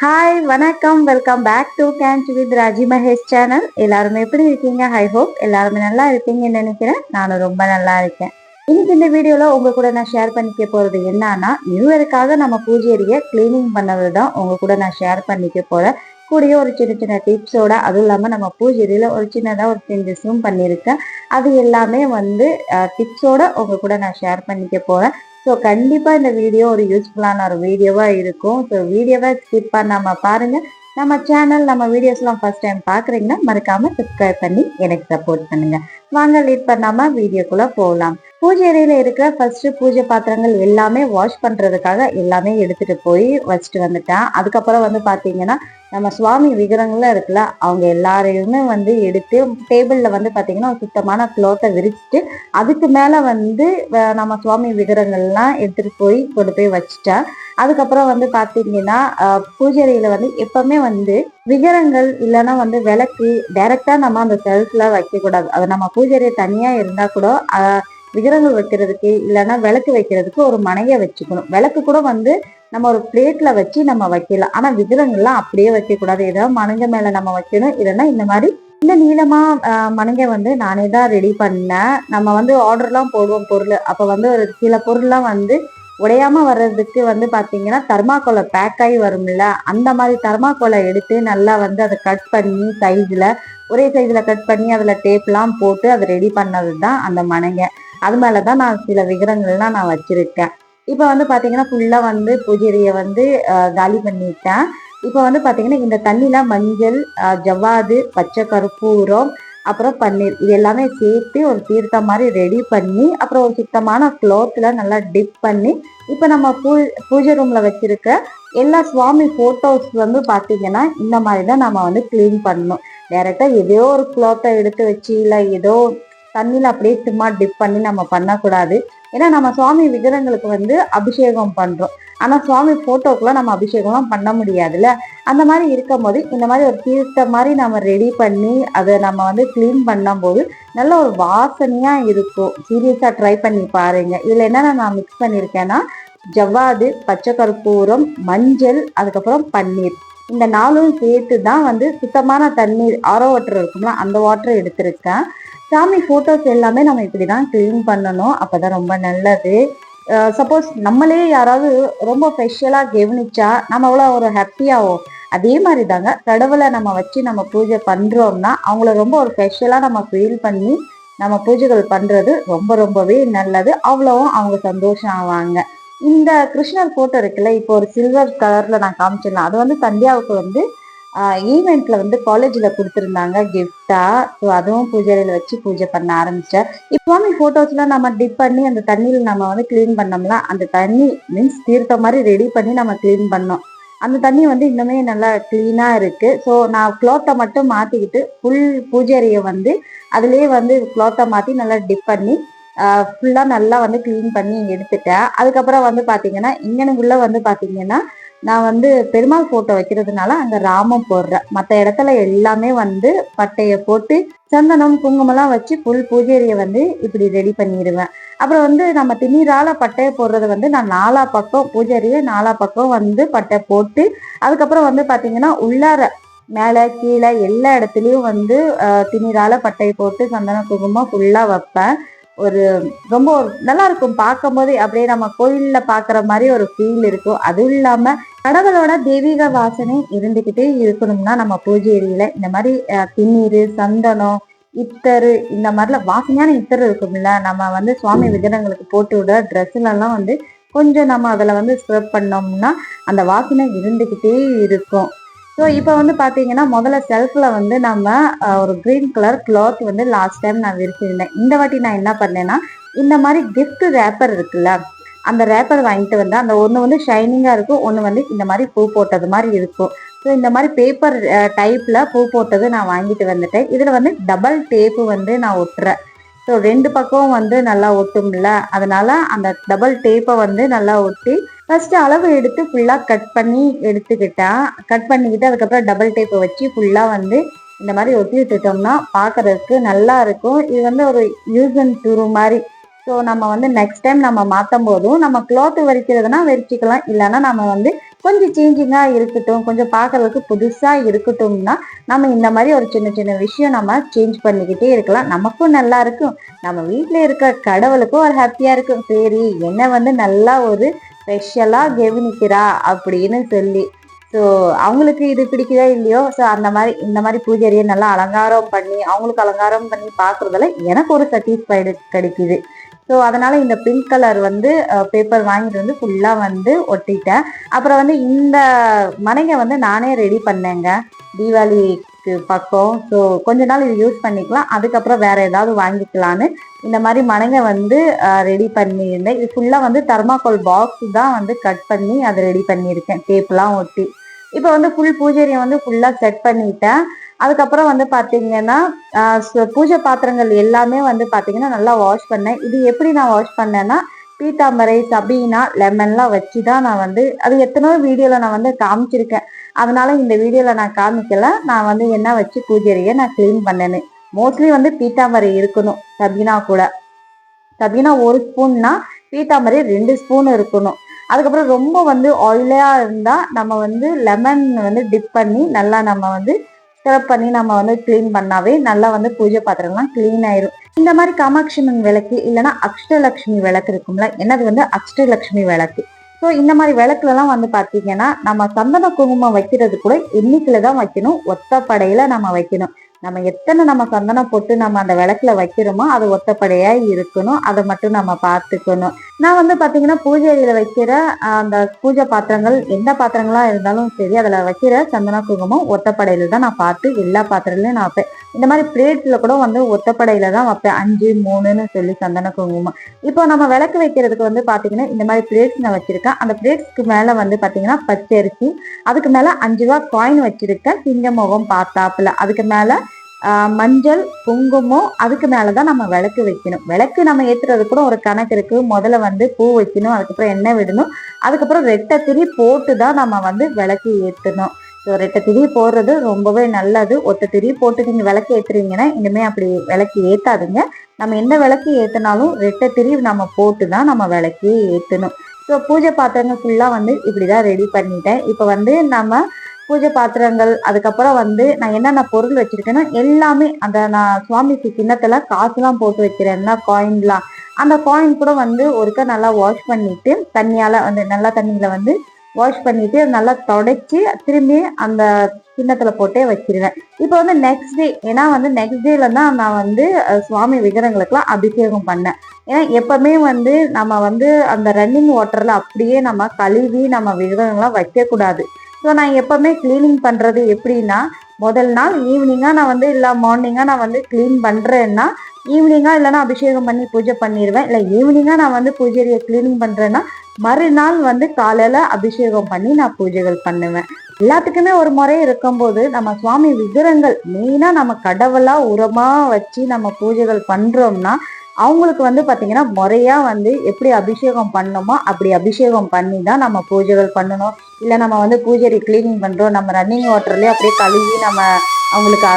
Hi வணக்கம். Welcome back to கேன்ச் with Raji Mahesh channel எல்லாருமே எப்படி இருக்கீங்க? ஹை ஹோப் எல்லாருமே நல்லா இருப்பீங்கன்னு நினைக்கிறேன். நானும் ரொம்ப நல்லா இருக்கேன். இன்னைக்கு இந்த வீடியோல உங்க கூட நான் ஷேர் பண்ணிக்க போறது என்னன்னா நியூ இயருக்காக நம்ம பூஜையை கிளீனிங் பண்ணது தான் உங்க கூட நான் ஷேர் பண்ணிக்க போறேன். கூடிய ஒரு சின்ன சின்ன டிப்ஸோட அதுவும் இல்லாமல் நம்ம பூஜையில ஒரு சின்னதாக ஒரு சேஞ்சஸும் பண்ணியிருக்கேன். அது எல்லாமே வந்து டிப்ஸோட உங்க கூட நான் ஷேர் பண்ணிக்க போறேன். ஸோ கண்டிப்பாக இந்த வீடியோ ஒரு யூஸ்ஃபுல்லான ஒரு வீடியோவாக இருக்கும். ஸோ வீடியோவை ஸ்கிப் பண்ணாமல் பாருங்கள் நம்ம சேனல் நம்ம வீடியோஸ்லாம் ஃபர்ஸ்ட் டைம் பார்க்குறீங்கன்னா மறக்காமல் சப்ஸ்கிரைப் பண்ணி எனக்கு சப்போர்ட் பண்ணுங்கள் வாங்க லீட் பண்ணாமல் வீடியோக்குள்ளே போகலாம் பூஜை அறையில் இருக்கிற ஃபர்ஸ்ட் பூஜை பாத்திரங்கள் எல்லாமே வாஷ் பண்ணுறதுக்காக எல்லாமே எடுத்துகிட்டு போய் வச்சுட்டு வந்துட்டேன். அதுக்கப்புறம் வந்து பார்த்தீங்கன்னா நம்ம சுவாமி விக்கிரங்கள்லாம் இருக்குல்ல அவங்க எல்லாரையுமே வந்து எடுத்து டேபிளில் வந்து பார்த்தீங்கன்னா ஒரு சுத்தமான க்ளோத்தை விரிச்சிட்டு அதுக்கு மேலே வந்து நம்ம சுவாமி விக்கிரங்கள்லாம் எடுத்துகிட்டு போய் கொண்டு போய் வச்சுட்டா அதுக்கப்புறம் வந்து பார்த்தீங்கன்னா பூஜரியில் வந்து எப்பவுமே வந்து விக்கிரங்கள் இல்லைன்னா வந்து விளக்கு டைரெக்டாக நம்ம அந்த செல்ஃபில் வைக்கக்கூடாது அது நம்ம பூஜை தனியாக இருந்தால் கூட விக்கிரங்கள் வைக்கிறதுக்கு இல்லைன்னா விளக்கு வைக்கிறதுக்கு ஒரு மனையை வச்சுக்கணும். விளக்கு கூட வந்து நம்ம ஒரு பிளேட்ல வச்சு நம்ம வைக்கலாம். ஆனா விக்கிரங்கள்லாம் அப்படியே வைக்கக்கூடாது ஏதாவது மனங்க மேல நம்ம வைக்கணும். இல்லைன்னா இந்த மாதிரி இந்த நீளமா மனங்க வந்து நானே தான் ரெடி பண்ணேன். நம்ம வந்து ஆர்டர்லாம் போடுவோம் பொருள். அப்போ வந்து ஒரு சில பொருள்லாம் வந்து உடையாம வர்றதுக்கு வந்து பாத்தீங்கன்னா தர்மாக்கோலை பேக் ஆகி வரும்ல. அந்த மாதிரி தர்மாக்கோலை எடுத்து நல்லா வந்து அதை கட் பண்ணி சைஸ்ல ஒரே சைஸில் கட் பண்ணி அதில் டேப்லாம் போட்டு அதை ரெடி பண்ணது தான் அந்த மனைங்க அது மேலே தான் நான் சில விக்கிரங்கள்லாம் நான் வச்சுருக்கேன். இப்போ வந்து பார்த்தீங்கன்னா ஃபுல்லாக வந்து பூஜையை வந்து காலி பண்ணிட்டேன். இப்போ வந்து பார்த்தீங்கன்னா இந்த தண்ணியில் மஞ்சள் ஜவ்வாது பச்சை கருப்பூரம் அப்புறம் பன்னீர் இது எல்லாமே சேர்த்து ஒரு தீர்த்தம் மாதிரி ரெடி பண்ணி அப்புறம் ஒரு சுத்தமான க்ளோத்தில் நல்லா டிப் பண்ணி இப்போ நம்ம பூ பூஜை ரூமில் வச்சுருக்க எல்லா சுவாமி ஃபோட்டோஸ் வந்து பார்த்தீங்கன்னா இந்த மாதிரி தான் நம்ம வந்து க்ளீன் பண்ணணும். டேரெக்டாக ஏதோ ஒரு க்ளோத்தை எடுத்து வச்சு இல்லை ஏதோ தண்ணியில் அப்படியே சும்மா டிப் பண்ணி நம்ம பண்ணக்கூடாது. ஏன்னா நம்ம சுவாமி விக்கிரங்களுக்கு வந்து அபிஷேகம் பண்றோம். ஆனா சுவாமி போட்டோக்கெல்லாம் நம்ம அபிஷேகம்லாம் பண்ண முடியாதுல்ல? அந்த மாதிரி இருக்கும் போது இந்த மாதிரி ஒரு தீர்த்த மாதிரி நம்ம ரெடி பண்ணி அதை நம்ம வந்து கிளீன் பண்ணும் போது நல்ல ஒரு வாசனையா இருக்கும். சீரியஸா ட்ரை பண்ணி பாருங்க. இதுல என்னென்ன நான் மிக்ஸ் பண்ணியிருக்கேன்னா ஜவ்வாது பச்சை கற்பூரம் மஞ்சள் அதுக்கப்புறம் பன்னீர். இந்த நாளும் சேர்த்து தான் வந்து சுத்தமான தண்ணீர் ஆரோ வாட்டர் இருக்கும்ல அந்த வாட்டர் எடுத்திருக்கேன். சாமி ஃபோட்டோஸ் எல்லாமே நம்ம இப்படி தான் க்ளீன் பண்ணணும். அப்போ தான் ரொம்ப நல்லது. சப்போஸ் நம்மளே யாராவது ரொம்ப ஸ்பெஷலாக கவனிச்சா நம்ம அவ்வளோ ஒரு ஹாப்பியாகும் அதே மாதிரி தாங்க கடவுளை நம்ம வச்சு நம்ம பூஜை பண்ணுறோம்னா அவங்கள ரொம்ப ஒரு ஸ்பெஷலாக நம்ம ஃபீல் பண்ணி நம்ம பூஜைகள் பண்ணுறது ரொம்ப ரொம்பவே நல்லது. அவ்வளவும் அவங்க சந்தோஷம் ஆவாங்க. இந்த கிருஷ்ணர் ஃபோட்டோ இருக்குல்ல இப்போ ஒரு சில்வர் கலரில் நான் காமிச்சிடலாம் அது வந்து சந்தியாவுக்கு வந்து ஈவெண்ட்ல வந்து காலேஜ்ல கொடுத்துருந்தாங்க கிஃப்டா ஸோ அதுவும் பூஜையில வச்சு பூஜை பண்ண ஆரம்பிச்சேன் இப்போமே போட்டோஸ்லாம் நம்ம டிப் பண்ணி அந்த தண்ணியில் நம்ம வந்து கிளீன் பண்ணோம்ல அந்த தண்ணி மீன்ஸ் தீர்த்த மாதிரி ரெடி பண்ணி நம்ம கிளீன் பண்ணோம். அந்த தண்ணி வந்து இன்னுமே நல்லா கிளீனா இருக்கு. ஸோ நான் குளோத்தை மட்டும் மாத்திக்கிட்டு ஃபுல் பூஜையை வந்து அதுலேயே வந்து குளோத்தை மாத்தி நல்லா டிப் பண்ணி ஃபுல்லாக நல்லா வந்து க்ளீன் பண்ணி எடுத்துட்டேன். அதுக்கப்புறம் வந்து பார்த்தீங்கன்னா இங்கனுக்குள்ள வந்து பார்த்தீங்கன்னா நான் வந்து பெருமாள் போட்டோ வைக்கிறதுனால அங்க ராமம் போடுறேன் மற்ற இடத்துல எல்லாமே வந்து பட்டைய போட்டு சந்தனம் குங்குமம்லாம் வச்சு புல் பூஜேரியை வந்து இப்படி ரெடி பண்ணிடுவேன். அப்புறம் வந்து நம்ம திணீரால பட்டையை போடுறது வந்து நான் நாலா பக்கம் பூஜேரியை நாலா பக்கம் வந்து பட்டை போட்டு அதுக்கப்புறம் வந்து பாத்தீங்கன்னா உள்ளார மேலே கீழே எல்லா இடத்துலயும் வந்து திணீரால பட்டையை போட்டு சந்தன குங்குமம் ஃபுல்லா வைப்பேன். ஒரு ரொம்ப நல்லா இருக்கும் பார்க்கும் போது அப்படியே நம்ம கோயில்ல பாக்குற மாதிரி ஒரு ஃபீல் இருக்கும். அதுவும் இல்லாம கடவுளோட தெய்வீக வாசனை இருந்துகிட்டே இருக்கணும்னா நம்ம பூஜை ஏரியில இந்த மாதிரி திண்ணீர் சந்தனம் இத்தரு இந்த மாதிரிலாம் வாசனையான இத்தர் இருக்கும்ல. நம்ம வந்து சுவாமி விக்கிரங்களுக்கு போட்டு விட ட்ரெஸ்ல எல்லாம் வந்து கொஞ்சம் நம்ம அதில் வந்து ஸ்க்ரப் பண்ணோம்னா அந்த வாசனை இருந்துக்கிட்டே இருக்கும். ஸோ இப்போ வந்து பார்த்தீங்கன்னா முதல்ல செல்ஃபில் வந்து நம்ம ஒரு க்ரீன் கலர் கிளாத் வந்து லாஸ்ட் டைம் நான் விரிச்சிருந்தேன். இந்த வாட்டி நான் என்ன பண்ணேன்னா இந்த மாதிரி கிஃப்ட் ரேப்பர் இருக்குல்ல அந்த ரேப்பர் வாங்கிட்டு வந்தால் அந்த ஒன்று வந்து ஷைனிங்காக இருக்கும் ஒன்று வந்து இந்த மாதிரி பூ போட்டது மாதிரி இருக்கும். ஸோ இந்த மாதிரி பேப்பர் டைப்பில் பூ போட்டது நான் வாங்கிட்டு வந்துட்டேன். இதில் வந்து டபுள் டேப்பு வந்து நான் ஒட்டுறேன். ஸோ ரெண்டு பக்கம் வந்து நல்லா ஒட்டும்ல. அதனால அந்த டபுள் டேப்பை வந்து நல்லா ஒட்டி ஃபஸ்ட்டு அளவு எடுத்து ஃபுல்லாக கட் பண்ணி எடுத்துக்கிட்டேன் கட் பண்ணிக்கிட்டு அதுக்கப்புறம் டபுள் டேப்பை வச்சு ஃபுல்லாக வந்து இந்த மாதிரி ஒட்டி விட்டுட்டோம்னா பார்க்கறதுக்கு நல்லா இருக்கும். இது வந்து ஒரு யூஸ் அண்ட் துரு மாதிரி. ஸோ நம்ம வந்து நெக்ஸ்ட் டைம் நம்ம மாற்றும் போதும் நம்ம கிளாத் வரிக்கிறதுனா வெறிச்சிக்கலாம் இல்லைன்னா நம்ம வந்து கொஞ்சம் சேஞ்சிங்காக இருக்கட்டும் கொஞ்சம் பார்க்கறதுக்கு புதுசாக இருக்கட்டும்னா நம்ம இந்த மாதிரி ஒரு சின்ன சின்ன விஷயம் நம்ம சேஞ்ச் பண்ணிக்கிட்டே இருக்கலாம். நமக்கும் நல்லா இருக்கும். நம்ம வீட்டில் இருக்க கடவுளுக்கும் ஒரு ஹாப்பியாக இருக்கும். சரி என்ன வந்து நல்லா ஒரு ஸ்பெஷலாக கவனிக்கிறா அப்படின்னு சொல்லி. ஸோ அவங்களுக்கு இது பிடிக்குதா இல்லையோ? ஸோ அந்த மாதிரி இந்த மாதிரி பூஜாரியை நல்லா அலங்காரம் பண்ணி அவங்களுக்கு அலங்காரம் பண்ணி பார்க்குறதுல எனக்கு ஒரு சாட்டிஸ்ஃபைடு கிடைக்குது. ஸோ அதனால் இந்த பிங்க் கலர் வந்து பேப்பர் வாங்கிட்டு வந்து ஃபுல்லாக வந்து ஒட்டிட்டேன். அப்புறம் வந்து இந்த மனைங்க வந்து நானே ரெடி பண்ணேங்க. தீபாவளிக்கு பக்கம். ஸோ கொஞ்ச நாள் இது யூஸ் பண்ணிக்கலாம். அதுக்கப்புறம் வேறு ஏதாவது வாங்கிக்கலான்னு இந்த மாதிரி மனைங்க வந்து ரெடி பண்ணியிருந்தேன். இது ஃபுல்லாக வந்து தர்மாக்கோல் பாக்ஸ் தான் வந்து கட் பண்ணி அதை ரெடி பண்ணியிருக்கேன். டேப்லாம் ஒட்டி. இப்போ வந்து ஃபுல் பூஜையை வந்து ஃபுல்லாக செட் பண்ணிட்டேன். அதுக்கப்புறம் வந்து பார்த்தீங்கன்னா பூஜை பாத்திரங்கள் எல்லாமே வந்து பார்த்தீங்கன்னா நல்லா வாஷ் பண்ணேன். இது எப்படி நான் வாஷ் பண்ணேன்னா பீத்தாம்பரை சபீனா லெமன்லாம் வச்சு தான் நான் வந்து அது எத்தனையோ வீடியோவில் நான் வந்து காமிச்சிருக்கேன். அதனால இந்த வீடியோவில் நான் காமிக்கல. நான் வந்து என்ன வச்சு பூஜையை நான் க்ளீன் பண்ணேன்னு. மோஸ்ட்லி வந்து பீத்தாம்பரை இருக்கணும் சபீனா கூட. சபீனா ஒரு ஸ்பூன்னா பீத்தாம்பரை ரெண்டு ஸ்பூன் இருக்கணும். அதுக்கப்புறம் ரொம்ப வந்து ஆயிலியாக இருந்தால் நம்ம வந்து லெமன் வந்து டிப் பண்ணி நல்லா நம்ம வந்து ஸ்க்ரப் பண்ணி நம்ம வந்து க்ளீன் பண்ணாவே நல்லா வந்து பூஜை பாத்திரம்லாம் க்ளீன் ஆயிரும். இந்த மாதிரி காமாட்சிமன் விளக்கு இல்லைன்னா அஷ்டலக்ஷ்மி விளக்கு இருக்கும்ல என்னது வந்து அஷ்டலட்சுமி விளக்கு. ஸோ இந்த மாதிரி விளக்குலலாம் வந்து பார்த்தீங்கன்னா நம்ம சந்தன குங்குமம் வைக்கிறது கூட எண்ணிக்கையில தான் வைக்கணும் ஒத்தப்படையில நம்ம வைக்கணும். நம்ம எத்தனை நம்ம சந்தனம் போட்டு நம்ம அந்த விளக்குல வைக்கிறோமோ அது ஒத்தப்படையா இருக்கணும் அதை மட்டும் நம்ம பார்த்துக்கணும். நான் வந்து பார்த்தீங்கன்னா பூஜை அறையில வைக்கிற அந்த பூஜை பாத்திரங்கள் எந்த பாத்திரங்களா இருந்தாலும் சரி அதில் வைக்கிற சந்தன குங்குமம் ஒத்தப்படையில தான் நான் பார்த்து எல்லா பாத்திரங்களையும் நான் வைப்பேன். இந்த மாதிரி பிளேட்ல கூட வந்து ஒத்தப்படையில தான் வைப்பேன். அஞ்சு மூணுன்னு சொல்லி சந்தன குங்குமம். இப்போ நம்ம விளக்கு வைக்கிறதுக்கு வந்து பார்த்தீங்கன்னா இந்த மாதிரி பிளேட்ஸ் நான் வச்சிருக்கேன். அந்த பிளேட்ஸ்க்கு மேலே வந்து பார்த்தீங்கன்னா பச்சரிசி அதுக்கு மேலே அஞ்சு ரூபா காயின் வச்சிருக்கேன். சிங்க முகம் பார்த்தாப்புல. அதுக்கு மேலே மஞ்சள் குங்குமம் அதுக்கு மேலதான் நம்ம விளக்கு வைக்கணும். விளக்கு நம்ம ஏத்துறது கூட ஒரு கணக்கு இருக்கு. முதல்ல வந்து பூ வைக்கணும் அதுக்கப்புறம் எண்ணெய் விடணும். அதுக்கப்புறம் ரெட்டை திரி போட்டு தான் நம்ம வந்து விளக்கு ஏற்றணும் ஸோ ரெட்டை திரி போடுறது ரொம்பவே நல்லது. ஒத்த திரி போட்டு நீங்க விளக்கு ஏத்துறீங்கன்னா இனிமே அப்படி விளக்கு ஏத்தாதுங்க. நம்ம எந்த விளக்கு ஏத்தினாலும் ரெட்டை திரி நம்ம போட்டு தான் நம்ம விளக்கு ஏற்றணும் ஸோ பூஜை பாத்திரங்கள் ஃபுல்லாக வந்து இப்படிதான் ரெடி பண்ணிட்டேன். இப்போ வந்து நம்ம பூஜை பாத்திரங்கள் அதுக்கப்புறம் வந்து நான் என்னென்ன பொருள் வச்சிருக்கேன்னா எல்லாமே அந்த நான் சுவாமிக்கு கிண்ணத்துல காசுலாம் போட்டு வைக்கிறேன்னா காயின்லாம் அந்த காயின் கூட வந்து ஒருக்க நல்லா வாஷ் பண்ணிட்டு தண்ணியால வந்து நல்லா தண்ணியில வந்து வாஷ் பண்ணிட்டு நல்லா தொடச்சி திரும்பி அந்த கிண்ணத்துல போட்டே வச்சிருவேன். இப்போ வந்து நெக்ஸ்ட் டே ஏன்னா வந்து நெக்ஸ்ட் டேல தான் நான் வந்து சுவாமி விக்கிரங்களுக்குலாம் அபிஷேகம் பண்ணேன். ஏன்னா எப்பவுமே வந்து நம்ம வந்து அந்த ரன்னிங் வாட்டர்ல அப்படியே நம்ம கழுவி நம்ம விக்கிரகங்கள்லாம் வைக்கக்கூடாது. ஸோ நான் எப்போவுமே க்ளீனிங் பண்ணுறது எப்படின்னா முதல் நாள் ஈவினிங்காக நான் வந்து இல்லை மார்னிங்காக நான் வந்து க்ளீன் பண்ணுறேன்னா ஈவினிங்காக இல்லைன்னா அபிஷேகம் பண்ணி பூஜை பண்ணிடுவேன் இல்லை ஈவினிங்காக நான் வந்து பூஜையை க்ளீனிங் பண்ணுறேன்னா மறுநாள் வந்து காலையில் அபிஷேகம் பண்ணி நான் பூஜைகள் பண்ணுவேன். எல்லாத்துக்குமே ஒரு முறை இருக்கும்போது நம்ம சுவாமி விக்கிரங்கள் மெயினாக நம்ம கடவுளாக உரமாக வச்சு நம்ம பூஜைகள் பண்ணுறோம்னா அவங்களுக்கு வந்து பார்த்தீங்கன்னா முறையாக வந்து எப்படி அபிஷேகம் பண்ணணுமோ அப்படி அபிஷேகம் பண்ணி தான் நம்ம பூஜைகள் பண்ணணும். இல்லை நம்ம வந்து பூஜை கிளீனிங் பண்ணுறோம் நம்ம ரன்னிங் வாட்டர்லேயே அப்படியே கழுவி நம்ம அவங்களுக்கு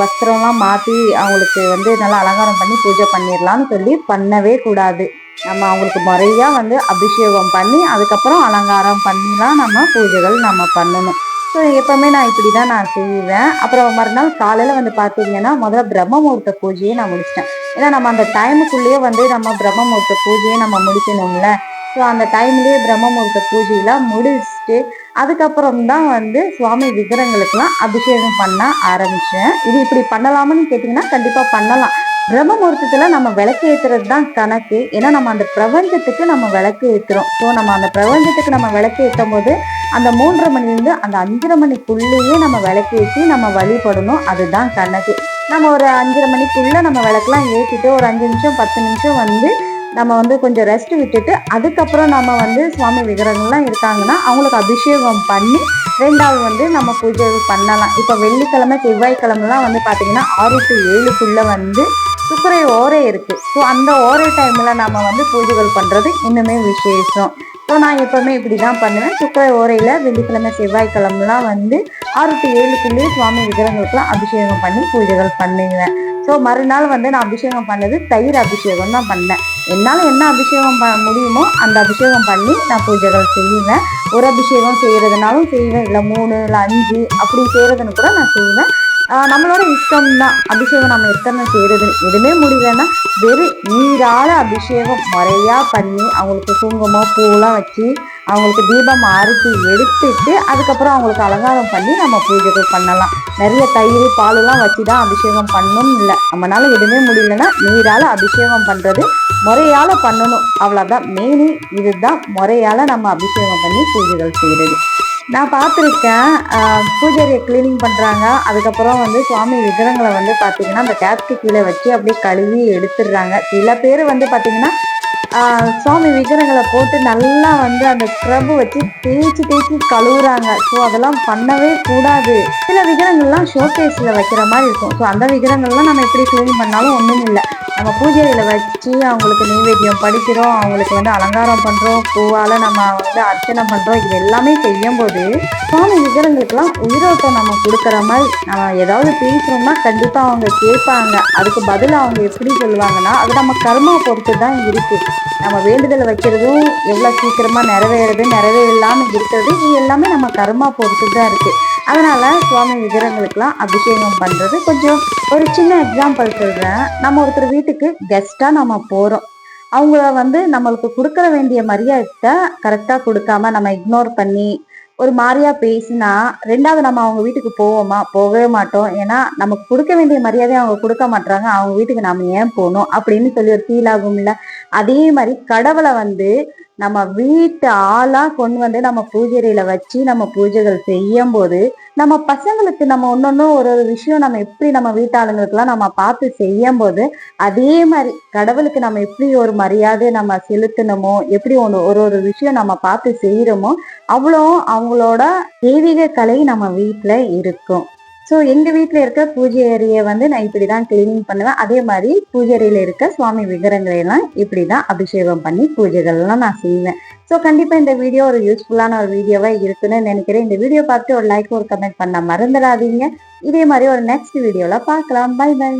வஸ்திரம்லாம் மாற்றி அவங்களுக்கு வந்து நல்லா அலங்காரம் பண்ணி பூஜை பண்ணிடலாம்னு சொல்லி பண்ணவே கூடாது. நம்ம அவங்களுக்கு முறையாக வந்து அபிஷேகம் பண்ணி அதுக்கப்புறம் அலங்காரம் பண்ணிலாம் நம்ம பூஜைகள் நம்ம பண்ணணும். ஸோ எப்போவுமே நான் இப்படி தான் நான் செய்வேன். அப்புறம் மறுநாள் காலையில் வந்து பார்த்தீங்கன்னா முதல்ல பிரம்ம முகூர்த்த பூஜையை நான் முடிச்சிட்டேன். ஏன்னா நம்ம அந்த டைமுக்குள்ளேயே வந்து நம்ம பிரம்ம முகூர்த்த பூஜையை நம்ம முடிக்கணும்ல. ஸோ அந்த டைம்லேயே பிரம்ம முகூர்த்த பூஜையெல்லாம் முடிச்சுட்டு அதுக்கப்புறம் தான் வந்து சுவாமி விக்கிரங்களுக்கெல்லாம் அபிஷேகம் பண்ண ஆரம்பித்தேன் இது இப்படி பண்ணலாமான்னு கேட்டிங்கன்னா கண்டிப்பாக பண்ணலாம். பிரம்மமூர்த்தத்தில் நம்ம விளக்கு ஏற்றுறது தான் கணக்கு. ஏன்னா நம்ம அந்த பிரபஞ்சத்துக்கு நம்ம விளக்கு ஏற்றுறோம் ஸோ நம்ம அந்த பிரபஞ்சத்துக்கு நம்ம விளக்கு ஏற்றும் போது அந்த மூன்றரை மணிலேருந்து அந்த அஞ்சரை மணிக்குள்ளேயே நம்ம விளக்கு ஏற்றி நம்ம வழிபடணும். அதுதான் கணக்கு. நம்ம ஒரு அஞ்சரை மணிக்குள்ளே நம்ம விளக்கெலாம் ஏற்றிட்டு ஒரு அஞ்சு நிமிஷம் பத்து நிமிஷம் வந்து நம்ம வந்து கொஞ்சம் ரெஸ்ட் விட்டுட்டு அதுக்கப்புறம் நம்ம வந்து சுவாமி விக்கிரகங்கள்லாம் இருக்காங்கன்னா அவங்களுக்கு அபிஷேகம் பண்ணி ரெண்டாவது வந்து நம்ம பூஜை பண்ணலாம். இப்போ வெள்ளிக்கிழமை செவ்வாய்க்கிழமெல்லாம் வந்து பார்த்தீங்கன்னா ஆறு டு ஏழுக்குள்ளே வந்து சுக்கரை ஓரை இருக்குது ஸோ அந்த ஓரை டைமில் நம்ம வந்து பூஜைகள் பண்ணுறது இன்னுமே விசேஷம். ஸோ நான் எப்போவுமே இப்படி தான் பண்ணுவேன். சுக்கர ஓரையில் வெள்ளிக்கிழமை செவ்வாய்க்கிழமெலாம் வந்து ஆறு டு ஏழுக்குள்ளேயே சுவாமி விக்கிரகங்களுக்குலாம் அபிஷேகம் பண்ணி பூஜைகள் பண்ணுவேன். ஸோ மறுநாள் வந்து நான் அபிஷேகம் பண்ணது தயிர் அபிஷேகம் தான் பண்ணேன் என்னால் என்ன அபிஷேகம் பண்ண முடியுமோ அந்த அபிஷேகம் பண்ணி நான் பூஜைகள் செய்வேன். ஒரு அபிஷேகம் செய்கிறதுனாலும் செய்வேன். இல்லை மூணு இல்லை அஞ்சு அப்படி செய்கிறதுன்னு கூட நான் செய்வேன். நம்மளோட இஷ்டம் தான் அபிஷேகம் நம்ம எத்தனை செய்கிறது எதுவுமே முடியலன்னா வெறும் நீரால அபிஷேகம் முறையாக பண்ணி அவங்களுக்கு குங்குமம் பூலாம் வச்சு அவங்களுக்கு தீபம் ஆரத்தி எடுத்துட்டு அதுக்கப்புறம் அவங்களுக்கு அலங்காரம் பண்ணி நம்ம பூஜைகள் பண்ணலாம். நிறைய தயிர் பாலெல்லாம் வச்சு தான் அபிஷேகம் பண்ணணும் இல்லை. நம்மளால எதுவுமே முடியலன்னா நீரால் அபிஷேகம் பண்ணுறது முறையால் பண்ணணும். அவ்வளோதான் மெயினி இதுதான் முறையால் நம்ம அபிஷேகம் பண்ணி பூஜைகள் செய்கிறது நான் பார்த்துருக்கேன். பூஜையை கிளீனிங் பண்ணுறாங்க அதுக்கப்புறம் வந்து சுவாமி விக்கிரங்களை வந்து பார்த்தீங்கன்னா அந்த டேப்க்கு கீழே வச்சு அப்படியே கழுவி எடுத்துடுறாங்க. சில பேர் வந்து பார்த்தீங்கன்னா சுவாமி விக்கிரங்களை போட்டு நல்லா வந்து அந்த ஸ்க்ரப் வச்சு தேய்ச்சி தேய்ச்சி கழுவுறாங்க. ஸோ அதெல்லாம் பண்ணவே கூடாது. சில விக்கிரங்கள்லாம் ஷோகேஸில் வைக்கிற மாதிரி இருக்கும். ஸோ அந்த விக்கிரங்கள்லாம் நம்ம எப்படி க்ளீன் பண்ணாலும் ஒன்றும் இல்லை நம்ம பூஜையில் வச்சு அவங்களுக்கு நைவேத்தியம் படிக்கிறோம் அவங்களுக்கு வந்து அலங்காரம் பண்ணுறோம் பூவால் நம்ம வந்து அர்ச்சனை பண்ணுறோம் இது எல்லாமே செய்யும்போது சுவாமி விக்கிரங்களுக்கெல்லாம் உயிரோட்டம் நம்ம கொடுக்குற மாதிரி நம்ம ஏதாவது பேசுகிறோம்னா கண்டிப்பாக அவங்க கேட்பாங்க. அதுக்கு பதில் அவங்க எப்படி சொல்லுவாங்கன்னா அது நம்ம கர்மா பொறுத்து தான் இருக்குது நம்ம வேண்டுதல் வைக்கிறதும் எவ்வளோ சீக்கிரமாக நிறைவேறது நிறைவேறலாம்னு இருக்கிறது இது எல்லாமே நம்ம கர்மா பொறுத்து தான் இருக்குது அதனால் சுவாமி விக்கிரங்களுக்கெல்லாம் அபிஷேகம் பண்ணுறது கொஞ்சம் ஒரு சின்ன எக்ஸாம்பிள் சொல்கிறேன் நம்ம ஒருத்தர் வீட்டுக்கு கெஸ்ட்டாக நம்ம போகிறோம் அவங்கள வந்து நம்மளுக்கு கொடுக்கற வேண்டிய மரியாதை கரெக்டாக கொடுக்காம நம்ம இக்னோர் பண்ணி ஒரு மாதிரியா பேசினா ரெண்டாவது நம்ம அவங்க வீட்டுக்கு போவோமா? போகவே மாட்டோம். ஏன்னா நமக்கு கொடுக்க வேண்டிய மரியாதையை அவங்க கொடுக்க மாட்டாங்க அவங்க வீட்டுக்கு நாம ஏன் போகணும்? அப்படின்னு சொல்லி ஒரு ஃபீல் ஆகும்ல. அதே மாதிரி கடவுளை வந்து நம்ம வீட்டு ஆளா கொண்டு வந்து நம்ம பூஜையில வச்சு நம்ம பூஜைகள் செய்யும் போது நம்ம பசங்களுக்கு நம்ம ஒன்னொன்னும் ஒரு ஒரு விஷயம் நம்ம எப்படி நம்ம வீட்டாளுங்களுக்கெல்லாம் நம்ம பார்த்து செய்யும் போது அதே மாதிரி கடவுளுக்கு நம்ம எப்படி ஒரு மரியாதை நம்ம செலுத்தணுமோ எப்படி ஒன்று ஒரு ஒரு விஷயம் நம்ம பார்த்து செய்யறோமோ அவ்வளோ அவங்களோட தெய்வீக கலை நம்ம வீட்டில் இருக்கும். ஸோ எங்கள் வீட்டில் இருக்க பூஜை அறையை வந்து நான் இப்படி தான் கிளீனிங் பண்ணுவேன். அதே மாதிரி பூஜை அறையில் இருக்க சுவாமி விக்கிரங்களையெல்லாம் இப்படி தான் அபிஷேகம் பண்ணி பூஜைகள்லாம் நான் செய்வேன். ஸோ கண்டிப்பாக இந்த வீடியோ ஒரு யூஸ்ஃபுல்லான ஒரு வீடியோவாக இருக்குன்னு நினைக்கிறேன். இந்த வீடியோ பார்த்து ஒரு லைக் ஒரு கமெண்ட் பண்ண மறந்துடாதீங்க. இதே மாதிரி ஒரு நெக்ஸ்ட் வீடியோவில் பார்க்கலாம். By by